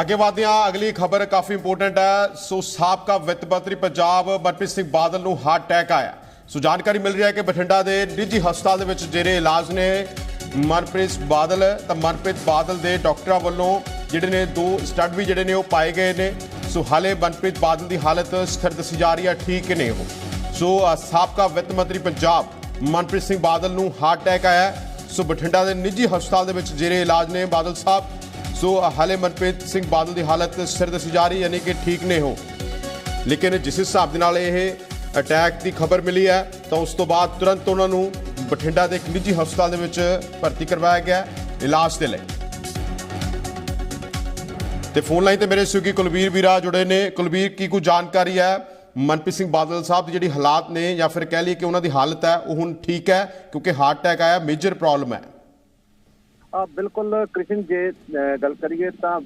ਅੱਗੇ ਵਧਦੇ ਹਾਂ, ਅਗਲੀ ਖਬਰ ਕਾਫੀ ਇੰਪੋਰਟੈਂਟ ਹੈ। ਸੋ ਸਾਬਕਾ ਵਿੱਤ ਮੰਤਰੀ ਪੰਜਾਬ ਮਨਪ੍ਰੀਤ ਸਿੰਘ ਬਾਦਲ ਨੂੰ ਹਾਰਟ ਅਟੈਕ ਆਇਆ। ਸੋ ਜਾਣਕਾਰੀ ਮਿਲ ਰਹੀ ਹੈ ਕਿ ਬਠਿੰਡਾ ਦੇ ਨਿੱਜੀ ਹਸਪਤਾਲ ਦੇ ਵਿੱਚ ਜਿਹੜੇ ਇਲਾਜ ਨੇ ਮਨਪ੍ਰੀਤ ਬਾਦਲ, ਤਾਂ ਮਨਪ੍ਰੀਤ ਬਾਦਲ ਦੇ ਡਾਕਟਰਾਂ ਵੱਲੋਂ ਜਿਹੜੇ ਨੇ ਦੋ ਸਟੱਡ ਵੀ ਜਿਹੜੇ ਨੇ ਉਹ ਪਾਏ ਗਏ ਨੇ। ਸੋ ਹਾਲੇ ਮਨਪ੍ਰੀਤ ਬਾਦਲ ਦੀ ਹਾਲਤ ਸਥਿਰ ਦੱਸੀ ਜਾ ਰਹੀ ਹੈ, ਠੀਕ ਨੇ ਉਹ। ਸੋ ਸਾਬਕਾ ਵਿੱਤ ਮੰਤਰੀ ਪੰਜਾਬ ਮਨਪ੍ਰੀਤ ਸਿੰਘ ਬਾਦਲ ਨੂੰ ਹਾਰਟ ਅਟੈਕ ਆਇਆ। ਸੋ ਬਠਿੰਡਾ ਦੇ ਨਿੱਜੀ ਹਸਪਤਾਲ ਦੇ ਵਿੱਚ ਜਿਹੜੇ ਇਲਾਜ ਨੇ ਬਾਦਲ ਸਾਹਿਬ ਸੋ ਹਾਲੇ ਮਨਪ੍ਰੀਤ ਸਿੰਘ ਬਾਦਲ ਦੀ ਹਾਲਤ ਸਿਰ ਦੱਸੀ ਜਾ ਰਹੀ, ਯਾਨੀ ਕਿ ਠੀਕ ਨਹੀਂ ਹੋ ਲੇਕਿਨ ਜਿਸ ਹਿਸਾਬ ਦੇ ਨਾਲ ਇਹ ਅਟੈਕ ਦੀ ਖਬਰ ਮਿਲੀ ਹੈ, ਤਾਂ ਉਸ ਤੋਂ ਬਾਅਦ ਤੁਰੰਤ ਉਹਨਾਂ ਨੂੰ ਬਠਿੰਡਾ ਦੇ ਇੱਕ ਨਿੱਜੀ ਹਸਪਤਾਲ ਦੇ ਵਿੱਚ ਭਰਤੀ ਕਰਵਾਇਆ ਗਿਆ, ਇਲਾਜ ਦੇ ਲਈ। ਤੇ ਫੋਨ ਲਾਈਨ ਤੇ ਮੇਰੇ ਸਹਿਯੋਗੀ ਕੁਲਵੀਰ ਵੀਰਾ ਜੁੜੇ ਨੇ। ਕੁਲਵੀਰ ਕੀ ਕੋਈ ਜਾਣਕਾਰੀ ਹੈ? ਮਨਪ੍ਰੀਤ ਸਿੰਘ ਬਾਦਲ ਸਾਹਿਬ ਦੀ ਜਿਹੜੀ ਹਾਲਾਤ ਨੇ ਜਾਂ ਫਿਰ ਕਹਿ ਲਈਏ ਕਿ ਉਹਨਾਂ ਦੀ ਹਾਲਤ ਹੈ, ਉਹ ਹੁਣ ਠੀਕ ਹੈ, ਕਿਉਂਕਿ ਹਾਰਟ ਅਟੈਕ ਆਇਆ ਮੇਜਰ ਪ੍ਰੋਬਲਮ ਹੈ। ਬਿਲਕੁਲ ਕ੍ਰਿਸ਼ਨ ਜੇ ਗੱਲ ਕਰੀਏ ਤਾਂ